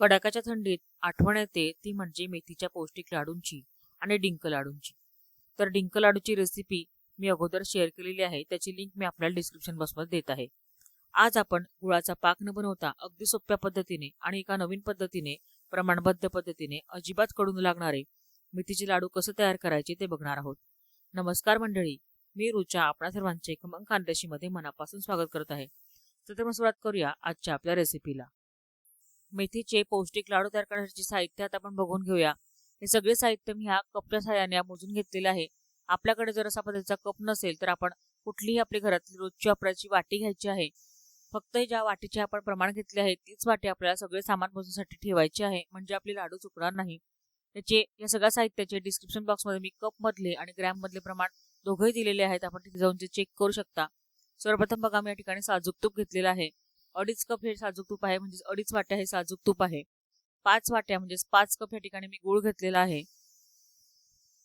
कडाक्याच्या थंडीत आठवण येते ती म्हणजे मेथीच्या पौष्टिक लाडूंची आणि डिंक लाडूंची. तर डिंक लाडूची रेसिपी मी अगोदर शेअर केलेली आहे त्याची लिंक मी आपल्याला डिस्क्रिप्शन बॉक्समध्ये देत आहे. आज आपण गुळाचा पाक न बनवता अगदी सोप्या पद्धतीने आणि एका नवीन पद्धतीने प्रमाणबद्ध पद्धतीने अजिबात कडून लागणारे मेथीचे लाडू कसं तयार करायचे ते बघणार आहोत. नमस्कार मंडळी मी रुचा आपणा सर्वांचे खमंग खानदेशीमध्ये मनापासून स्वागत करत आहे. तर मग सुरुवात करूया आजच्या आपल्या रेसिपीला मेथीचे पौष्टिक लाडू तयार करण्यासाठी साहित्य आता आपण बघून घेऊया. हे सगळे साहित्य मी ह्या कपच्या सहाय्याने मोजून घेतलेले आहे. आपल्याकडे जर असा पद्धतीचा कप नसेल तर आपण कुठलीही आपली घरातली रोजची वापरायची वाटी घ्यायची आहे. फक्त ज्या वाटीचे आपण प्रमाण घेतले आहे तीच वाटी आपल्याला सगळे सामान मोजण्यासाठी ठेवायची आहे. म्हणजे आपले लाडू चुकणार नाही. त्याचे या सगळ्या साहित्याचे डिस्क्रिप्शन बॉक्समध्ये मी कप मधले आणि ग्रॅम मधले प्रमाण दोघंही दिलेले आहेत. आपण तिथे जाऊन ते चेक करू शकता. सर्वप्रथम बघा मी या ठिकाणी साजूक तूप घेतलेलं आहे. अडीच कप हे साजूक तूप आहे म्हणजे अडीच वाट्या हे साजूक तूप आहे. पाच वाट्या म्हणजे पाच कप या ठिकाणी मी गुळ घेतलेला आहे.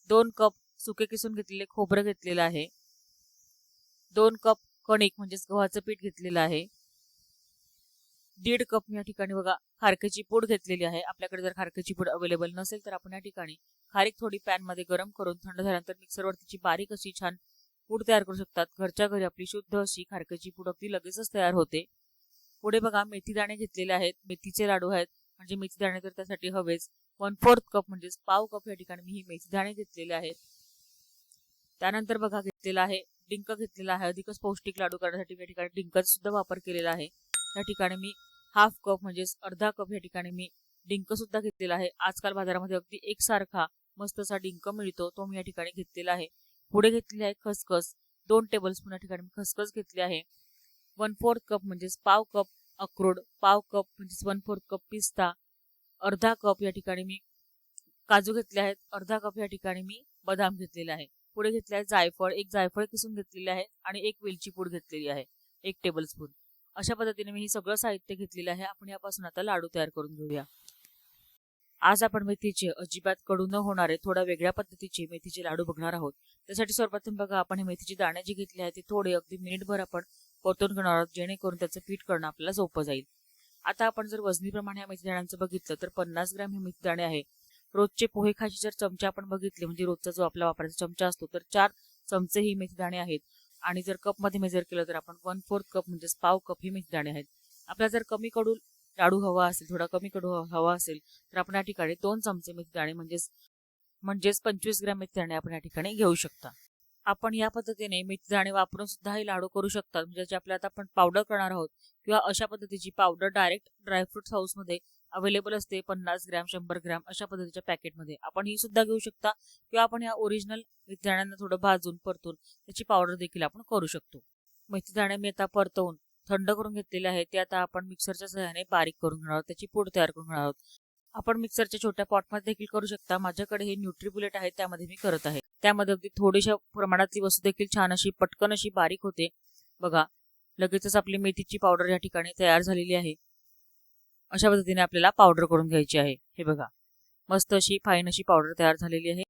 दोन कप सुके किसून घेतलेले खोबरं घेतलेलं आहे. दोन कप कणिक म्हणजेच गव्हाचं पीठ घेतलेलं आहे. दीड कप या ठिकाणी बघा खारकेची पूड घेतलेली आहे. आपल्याकडे जर खारकेची पूड अवेलेबल नसेल तर आपण या ठिकाणी खारीक थोडी पॅनमध्ये गरम करून थंड झाल्यानंतर मिक्सरवर तिची बारीक अशी छान पूड तयार करू शकतात. घरच्या घरी आपली शुद्ध अशी खारकेची पूड अगदी लगेचच तयार होते. पुढे बघा मेथी दाणे घेतलेले आहेत. मेथीचे लाडू आहेत. म्हणजे मेथी दाणे तर त्यासाठी हवेच. वन फोर्थ कप म्हणजेच पाव कप या ठिकाणी मी ही मेथी दाणे घेतलेले आहेत. त्यानंतर बघा घेतलेला आहे डिंक घेतलेला आहे. अधिकच पौष्टिक लाडू करण्यासाठी या ठिकाणी डिंकाचा सुद्धा वापर केलेला आहे. या ठिकाणी मी हाफ कप म्हणजेच अर्धा कप या ठिकाणी मी डिंक सुद्धा घेतलेला आहे. आजकाल बाजारामध्ये अगदी एकसारखा मस्त असा डिंक मिळतो तो मी या ठिकाणी घेतलेला आहे. पुढे घेतलेली आहे खसखस. दोन टेबल स्पून या ठिकाणी मी खसखस घेतली आहे. वन फोर्थ कप म्हणजेच पाव कप अक्रोड पाव कप म्हणजेच वन फोर्थ कप पिस्ता अर्धा कप या ठिकाणी मी काजू घेतले आहेत अर्धा कप या ठिकाणी मी बदाम घेतलेला आहे. पुढे घेतले आहे जायफळ एक जायफळ किसून घेतलेले आहे आणि एक वेलची पूड घेतलेली आहे एक टेबल स्पून अशा पद्धतीने मी हे सगळं साहित्य घेतलेलं आहे. आपण यापासून आता लाडू तयार करून घेऊया. आज आपण मेथीचे अजिबात कडू न होणारे थोड्या वेगळ्या पद्धतीचे मेथीचे लाडू बघणार आहोत. त्यासाठी सर्वप्रथम बघा आपण हे मेथीचे दाणे जे घेतले आहेत ते थोडे अगदी मिनिटभर आपण परतून घेणार आहोत जेणेकरून त्याचं पीठ करणं आपल्याला सोपं जाईल. आता आपण जर वजनीप्रमाणे या मेथीदाण्यांचं बघितलं तर पन्नास ग्रॅम हे मेथीदाणे आहे. रोजचे पोहे खायचे जर चमचे आपण बघितले म्हणजे रोजचा जो आपला वापरायचा चमचा असतो तर चार चमचे ही मेथीदाणे आहेत. आणि जर कपमध्ये मेजर केलं तर आपण वन फोर्थ कप म्हणजेच पाव कप ही मेथीदाणे आहेत. आपल्याला जर कमी कडू लाडू हवा असेल थोडा कमी कडू हवा असेल तर आपण या ठिकाणी दोन चमचे मेथीदाणे म्हणजेच म्हणजेच पंचवीस ग्रॅम मेथीदाणे आपण या ठिकाणी घेऊ शकता. आपण या पद्धतीने मेथी दाणे वापरून सुद्धा हे लाडू करू शकतात. म्हणजे जे आपल्याला आता आपण पावडर करणार आहोत किंवा अशा पद्धतीची पावडर डायरेक्ट ड्रायफ्रुट्स हाऊसमध्ये अवेलेबल असते पन्नास ग्रॅम शंभर ग्रॅम अशा पद्धतीच्या पॅकेटमध्ये आपण ही सुद्धा घेऊ शकता किंवा आपण या ओरिजिनल मेथी दाण्यांना थोडं भाजून परतून त्याची पावडर देखील आपण करू शकतो. मेथी दाणे मी आता परतवून थंड करून घेतलेले आहे ते आता आपण मिक्सरच्या सहाय्याने बारीक करून घेणार आहोत. त्याची पूड तयार करून घेणार आहोत. आपण मिक्सरच्या छोट्या पॉटमध्ये देखील करू शकता. माझ्याकडे हे न्यूट्री बुलेट आहे त्यामध्ये मी करत आहे. त्यामध्ये अगदी थोडीशा प्रमाणातली वस्तू देखील छान अशी पटकन अशी बारीक होते. बघा लगेचच आपली मेथीची पावडर या ठिकाणी तयार झालेली आहे. अशा पद्धतीने आपल्याला पावडर करून घ्यायची आहे. हे बघा मस्त अशी फाईन अशी पावडर तयार झालेली आहे.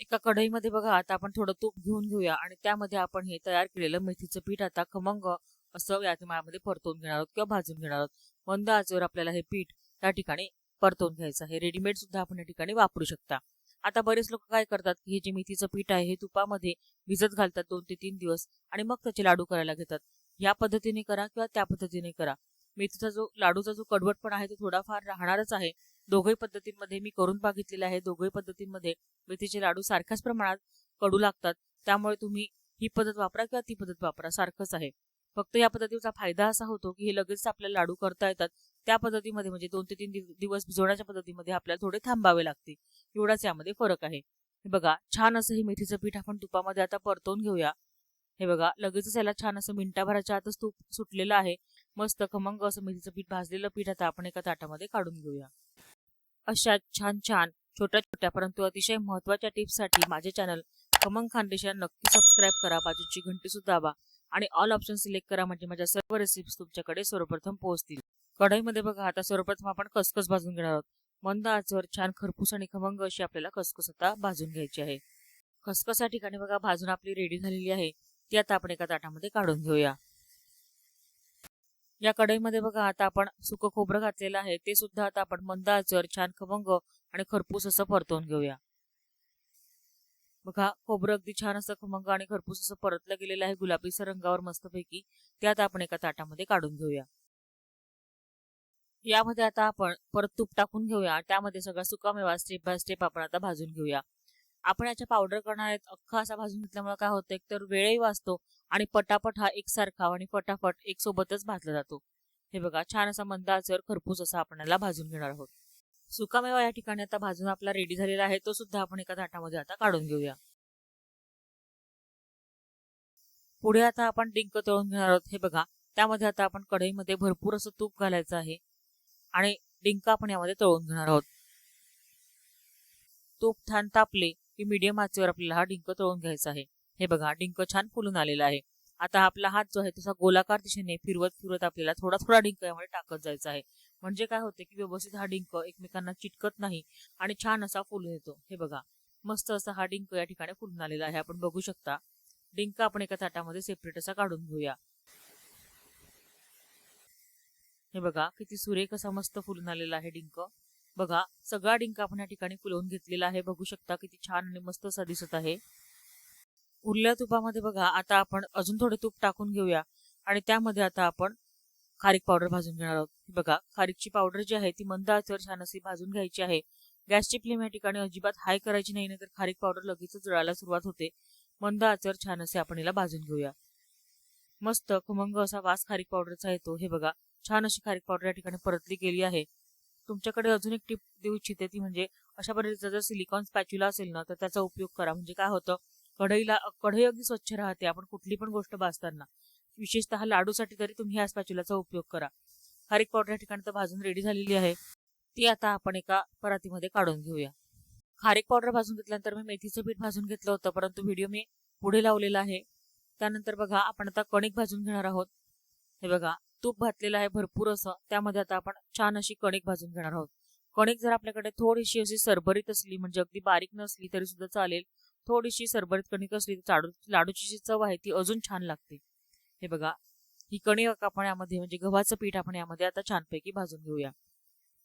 एका कढईमध्ये बघा आता आपण थोडं तूप घेऊन घेऊया आणि त्यामध्ये आपण हे तयार केलेलं मेथीचं पीठ आता खमंग असं या मायामध्ये परतवून घेणार आहोत किंवा भाजून घेणार आहोत. मंद आचेवर आपल्याला हे पीठ त्या ठिकाणी परतवून घ्यायचं. आहे रेडीमेड सुद्धा आपण या ठिकाणी वापरू शकता. आता बरेच लोक काय करतात की हे जे मेथीचं पीठ आहे हे तुपामध्ये भिजत घालतात दोन ते तीन दिवस आणि मग त्याचे लाडू करायला घेतात. या पद्धतीने करा किंवा त्या पद्धतीने करा. मेथीचा जो लाडूचा जो कडवटपणा आहे तो थोडाफार राहणारच आहे. दोघही पद्धतींमध्ये मी करून बघितलेले आहे. दोघही पद्धतींमध्ये मेथीचे लाडू सारख्याच प्रमाणात कडू लागतात. त्यामुळे तुम्ही ही पद्धत वापरा किंवा ती पद्धत वापरा. सारखंच आहे. फक्त या पद्धतीचा फायदा असा होतो की हे लगेच आपल्याला लाडू करता येतात. त्या पद्धतीमध्ये म्हणजे दोन ते तीन दिवस भिजवण्याच्या पद्धतीमध्ये आपल्याला थोडे थांबावे लागते. एवढाच यामध्ये फरक आहे. हे बघा छान असं हे मेथीचं पीठ आपण तुपामध्ये आता परतवून घेऊया. हे बघा लगेचच याला छान असं मिनिटाभराच्या आतच तूप सुटलेलं आहे. मस्त खमंग असं मेथीचं पीठ भाजलेलं पीठ आता आपण एका ताटामध्ये काढून घेऊया. अशा छान छान छोट्या छोट्या परंतु अतिशय महत्त्वाच्या टिप्ससाठी माझे चॅनल खमंग खानदेशा नक्की सबस्क्राईब करा. बाजूची घंटी सुद्धा दाबा. आणि ऑल ऑप्शन सिलेक्ट करा म्हणजे माझ्या सर्व रेसिपीज तुमच्याकडे सर्वप्रथम पोहोचतील. कढईमध्ये बघा आता सर्वप्रथम आपण खसखस भाजून घेणार आहोत. मंद आचवर छान खरपूस आणि खमंग अशी आपल्याला खसखस आता भाजून घ्यायची आहे. खसखस या ठिकाणी बघा भाजून आपली रेडी झालेली आहे. ती आता आपण एका ताटामध्ये काढून घेऊया. या कढईमध्ये बघा आता आपण सुकं खोबरं घातलेलं आहे. ते सुद्धा आता आपण मंद आचर छान खमंग आणि खरपूस असं परतवून घेऊया. बघा खोबरं अगदी छान असं खमंग आणि खरपूस असं परतलं गेलेलं आहे गुलाबीसर रंगावर मस्तपैकी. ते आता आपण एका ताटामध्ये काढून घेऊया. यामध्ये आता आपण परत तूप टाकून घेऊया. त्यामध्ये सगळा सुकामेवा स्टेप बाय स्टेप आपण आता भाजून घेऊया. आपण याच्या पावडर करणार आहेत अख्खा असा भाजून घेतल्यामुळे काय होतं एक तर वेळही वाचतो आणि पटापट हा एकसारखा आणि पटापट एक सोबतच भाजला जातो. हे बघा छान असा मंदाचर खरपूस असा आपण याला भाजून घेणार आहोत. सुकामेवा या ठिकाणी आता भाजून आपला रेडी झालेला आहे तो सुद्धा आपण एका ताटामध्ये आता काढून घेऊया. पुढे आता आपण डिंक तळून घेणार आहोत हे बघा. त्यामध्ये आता आपण कढईमध्ये भरपूर असं तूप घालायचं आहे आणि डिंक आपण यामध्ये तळून घेणार आहोत. तूप छान तापले की मीडियम आचेवर आपल्याला हा डिंक तळून घ्यायचा आहे. हे बघा डिंक छान फुलून आलेला आहे. आता आपला हात जो आहे तसा गोलाकार दिशेने फिरवत फिरवत आपल्याला थोडा थोडा डिंक यामध्ये टाकत जायचा आहे. म्हणजे काय होते की व्यवस्थित हा डिंक एकमेकांना चिटकत नाही आणि छान असा फुलून येतो. हे बघा मस्त असा हा डिंक या ठिकाणी फुलून आलेला आहे. आपण बघू शकता डिंक आपण एका ताटामध्ये सेपरेट असा काढून घेऊया. हे बघा किती सुरेख असा मस्त फुलून आलेला आहे डिंक. बघा सगळा डिंक आपण या ठिकाणी फुलवून घेतलेला आहे. बघू शकता किती छान आणि मस्त असा दिसत आहे. उरल्या तुपामध्ये बघा आता आपण अजून थोडे तूप टाकून घेऊया आणि त्यामध्ये आता आपण खारीक पावडर भाजून घेणार आहोत. बघा खारीकची पावडर जी आहे ती मंद आचेवर छान अशी भाजून घ्यायची आहे. गॅसची फ्लेम या ठिकाणी अजिबात हाय करायची नाही तर खारीक पावडर लगेच जळायला सुरुवात होते. मंद आचर छान असे आपण याला भाजून घेऊया. मस्त खमंग असा वास खारीक पावडरचा येतो. हे बघा छान अशी खारीक पावडर या ठिकाणी परतली गेली आहे. तुमच्याकडे अजून एक टिप देऊ इच्छिते ती म्हणजे अशा पद्धतीचा जर सिलिकॉन स्पॅच्युला असेल ना तर त्याचा उपयोग करा. म्हणजे काय होतं कढईला कढई अगदी स्वच्छ राहते. आपण कुठली पण गोष्ट भाजताना. विशेषतः लाडूसाठी तरी तुम्ही ह्या स्पॅच्युलाचा उपयोग करा. खारीक पावडर या ठिकाणी तर भाजून रेडी झालेली आहे. ती आता आपण एका परातीमध्ये काढून घेऊया. खारीक पावडर भाजून घेतल्यानंतर मी मेथीचं पीठ भाजून घेतलं होतं परंतु व्हिडिओ मी पुढे लावलेला आहे. त्यानंतर बघा आपण आता कणिक भाजून घेणार आहोत. हे बघा तूप भाजलेलं आहे भरपूर असं. त्यामध्ये आता आपण छान अशी कणिक भाजून घेणार आहोत. कणिक जर आपल्याकडे थोडीशी अशी सरभरीत असली म्हणजे अगदी बारीक नसली तरी सुद्धा चालेल. थोडीशी सरभरीत कणिक असली तर लाडूची जी चव आहे ती अजून छान लागते. हे बघा ही कणिक आपण यामध्ये म्हणजे गव्हाचं पीठ आपण यामध्ये आता छानपैकी भाजून घेऊया.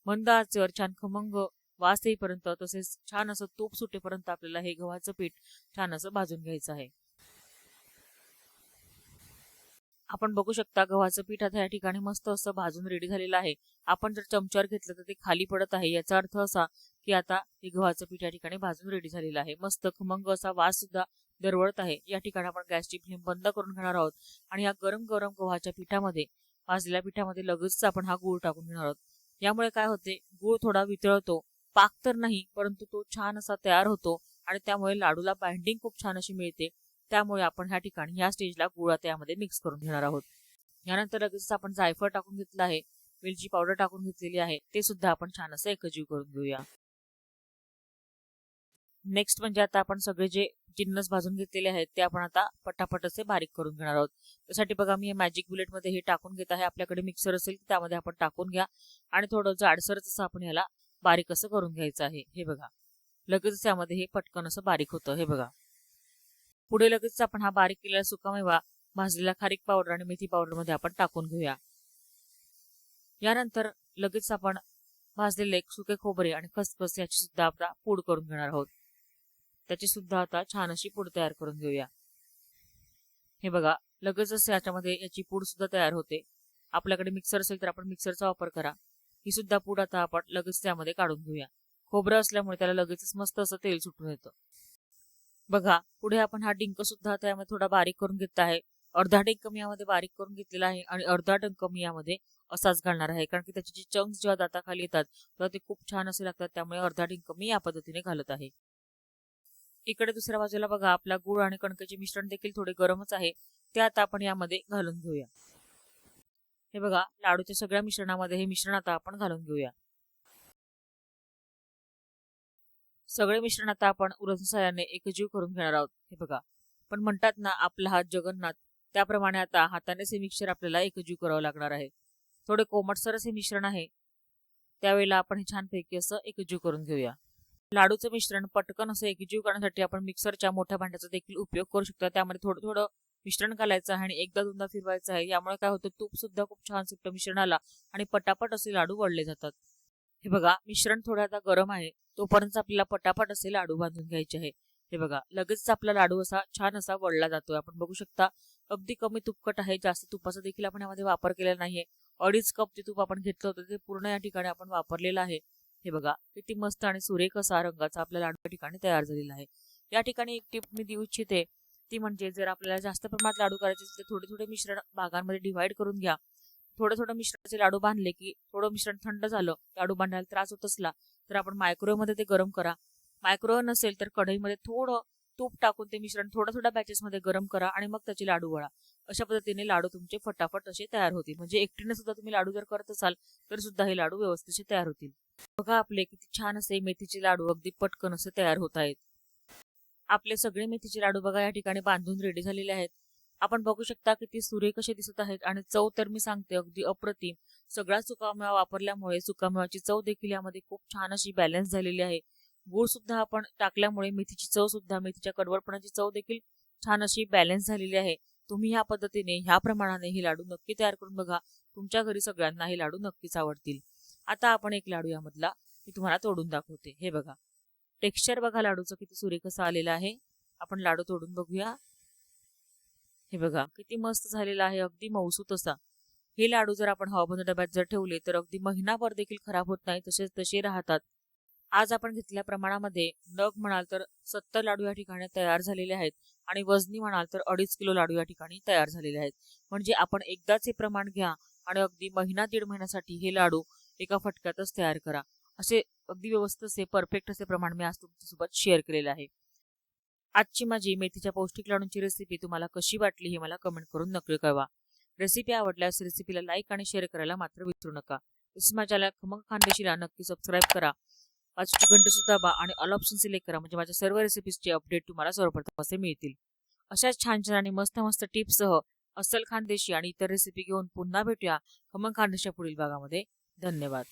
मंद आचेवर छान खमंग वास येईपर्यंत तसेच छान असं तूप सुटेपर्यंत आपल्याला हे गव्हाचं पीठ छान असं भाजून घ्यायचं आहे. आपण बघू शकता गव्हाचं पीठ आता या ठिकाणी मस्त असं भाजून रेडी झालेलं आहे. आपण जर चमच्यावर घेतलं तर ते खाली पडत आहे. याचा अर्थ असा की आता हे गव्हाचं पीठ या ठिकाणी भाजून रेडी झालेलं आहे. मस्त खमंग असा वास सुद्धा दरवळत आहे. या ठिकाणी आपण गॅसची फ्लेम बंद करून घेणार आहोत आणि या गरम गरम गव्हाच्या पिठामध्ये भाजलेल्या पिठामध्ये लगेच आपण हा गूळ टाकून घेणार आहोत. यामुळे काय होते गूळ थोडा वितळतो पाक तर नाही परंतु तो छान असा तयार होतो आणि त्यामुळे लाडूला बाइंडिंग खूप छान अशी मिळते. त्यामुळे आपण ह्या ठिकाणी ह्या स्टेजला गुळा त्यामध्ये मिक्स करून घेणार आहोत. यानंतर लगेच आपण जायफळ टाकून घेतलं आहे वेलची पावडर टाकून घेतलेली आहे ते सुद्धा आपण छान असं एकजीव करून घेऊया. नेक्स्ट म्हणजे आता आपण सगळे जे जिन्नस भाजून घेतलेले आहेत ते आपण आता पटापट असे बारीक करून घेणार आहोत. त्यासाठी बघा मी मॅजिक बुलेटमध्ये हे टाकून घेत आहे. आपल्याकडे मिक्सर असेल त्यामध्ये आपण टाकून घ्या. आणि थोडं जाडसरच असं आपण ह्याला बारीक असं करून घ्यायचं आहे. हे बघा. लगेच त्यामध्ये हे पटकन असं बारीक होतं. हे बघा. पुढे लगेच आपण हा बारीक केलेला सुकामेवा भाजलेला खारीक पावडर आणि मेथी पावडरमध्ये आपण टाकून घेऊया. यानंतर लगेच आपण भाजलेले सुके खोबरे आणि खसखस याची सुद्धा आपण पूड करून घेणार आहोत. त्याची सुद्धा आता छान अशी पूड तयार करून घेऊया. हे बघा लगेचच याच्यामध्ये याची पूड सुद्धा तयार होते. आपल्याकडे मिक्सर असेल तर आपण मिक्सरचा वापर करा. ही सुद्धा पूड आता आपण लगेच त्यामध्ये काढून घेऊया. खोबरं असल्यामुळे त्याला लगेचच मस्त असं तेल सुटून येतं. बघा पुढे आपण हा डिंक सुद्धा त्यामध्ये थोडा बारीक करून घेत आहे. अर्धा डिंक मी यामध्ये बारीक करून घेतलेला आहे आणि अर्धा डिंक मी यामध्ये असाच घालणार आहे. कारण की त्याचे जे चंक्स जेव्हा दाताखाली येतात तेव्हा ते खूप छान असे लागतात. त्यामुळे अर्धा डिंक मी या पद्धतीने घालत आहे. इकडे दुसऱ्या बाजूला बघा आपला गुळ आणि कणकेचे मिश्रण देखील थोडे गरमच आहे. ते आता आपण यामध्ये घालून घेऊया. हे बघा लाडूच्या सगळ्या मिश्रणामध्ये हे मिश्रण आता आपण घालून घेऊया. सगळे मिश्रण आता आपण उरण साह्याने एकजीव करून घेणार आहोत. हे बघा. पण म्हणतात ना आपला हात जगन्नाथ. त्याप्रमाणे आता हाताने हे मिक्सर आपल्याला एकजीव करावं लागणार आहे. थोडे कोमटसरच हे मिश्रण आहे. त्यावेळेला आपण हे छानपैकी असं एकजीव करून घेऊया. लाडूचं मिश्रण पटकन असं एकजीव करण्यासाठी आपण मिक्सरच्या मोठ्या भांड्याचा देखील उपयोग करू शकतो. त्यामध्ये थोडं थोडं मिश्रण घालायचं आहे आणि एकदा दोनदा फिरवायचं आहे. यामुळे काय होतं तूप सुद्धा खूप छान सुटतं मिश्रणाला आणि पटापट असे लाडू वळले जातात. हे बघा मिश्रण थोडं आता गरम आहे तोपर्यंत आपल्याला पटापट असे लाडू बांधून घ्यायचे आहे. हे बघा लगेच आपला लाडू असा छान असा वळला जातोय. आपण बघू शकता अगदी कमी तुपकट आहे जास्त तुपाचा देखील आपण यामध्ये वापर केलेला नाहीये. अडीच कप जे तूप आपण घेतलं होतं ते पूर्ण या ठिकाणी आपण वापरलेलं आहे. हे बघा किती मस्त आणि सुरेख असा रंगाचा आपल्याला लाडू ठिकाणी तयार झालेला आहे. या ठिकाणी एक टिप मी देऊ इच्छिते ती म्हणजे जर आपल्याला जास्त प्रमाणात लाडू करायचे असेल तर थोडे थोडे मिश्रण भागांमध्ये डिव्हाइड करून घ्या. थोडं थोडं मिश्रणाचे लाडू बांधले की थोडं मिश्रण थंड झालं लाडू बांधायला त्रास होत असला तर आपण मायक्रोवेव्हमध्ये ते गरम करा. मायक्रोवेव्ह नसेल तर कढईमध्ये थोडं तूप टाकून ते मिश्रण थोडं थोड्या बॅचेसमध्ये गरम करा आणि मग त्याचे लाडू वळा. अशा पद्धतीने लाडू तुमचे फटाफट असे तयार होतील. म्हणजे एकटीने सुद्धा तुम्ही लाडू जर करत असाल तर सुद्धा हे लाडू व्यवस्थित तयार होतील. बघा आपले किती छान असे मेथीचे लाडू अगदी पटकन असे तयार होत आहेत. आपले सगळे मेथीचे लाडू बघा या ठिकाणी बांधून रेडी झालेले आहेत. आपण बघू शकता किती सुरे कसे दिसत आहेत आणि चव तर मी सांगते अगदी अप्रतिम. सगळा सुकामेवा वापरल्यामुळे सुकामेवाची चव देखील यामध्ये खूप छान अशी बॅलन्स झालेली आहे. गुळ सुद्धा आपण टाकल्यामुळे मेथीची चव सुद्धा मेथीच्या कडवडपणाची चव देखील छान अशी बॅलन्स झालेली आहे. तुम्ही ह्या पद्धतीने ह्या प्रमाणाने हे लाडू नक्की तयार करून बघा. तुमच्या घरी सगळ्यांना हे लाडू नक्कीच आवडतील. आता आपण एक लाडू यामधला मी तुम्हाला तोडून दाखवते. हे बघा. टेक्स्चर बघा लाडूचं किती सुरेख असं आलेलं आहे. आपण लाडू तोडून बघूया. हे बघा किती मस्त झालेला आहे. अगदी मौसूत असा. हे लाडू जर आपण हवाबंद डब्यात जर ठेवले तर अगदी महिनाभर देखील खराब होत नाही. तसेच तसे राहतात. आज आपण घेतलेल्या प्रमाणामध्ये नग म्हणाल तर सत्तर लाडू या ठिकाणी तयार झालेले आहेत आणि वजनी म्हणाल तर अडीच किलो लाडू या ठिकाणी तयार झालेले आहेत. म्हणजे आपण एकदाच हे प्रमाण घ्या आणि अगदी महिना दीड महिन्यासाठी हे लाडू एका फटक्यातच तयार करा. असे अगदी व्यवस्थित असे परफेक्ट असे प्रमाण मी आज तुमच्यासोबत शेअर केलेलं आहे. आजची माझी मेथीच्या पौष्टिक लाडूंची रेसिपी तुम्हाला कशी वाटली हे मला कमेंट करून नक्की कळवा. रेसिपी आवडल्यास रेसिपीला लाईक आणि शेअर करायला मात्र विसरू नका. तसेच माझ्या खमंग खानदेशीला नक्की सबस्क्राईब करा. बाजूची घंटे सुद्धा बा आणि ऑल ऑप्शन सिलेक्ट करा. म्हणजे माझ्या सर्व रेसिपीजचे अपडेट तुम्हाला सर्वप्रथम असे मिळतील. अशाच छान छान आणि मस्त मस्त टिप्ससह अस्सल खानदेशी आणि इतर रेसिपी घेऊन पुन्हा भेटूया खमंग खानदेशच्या पुढील भागामध्ये. धन्यवाद.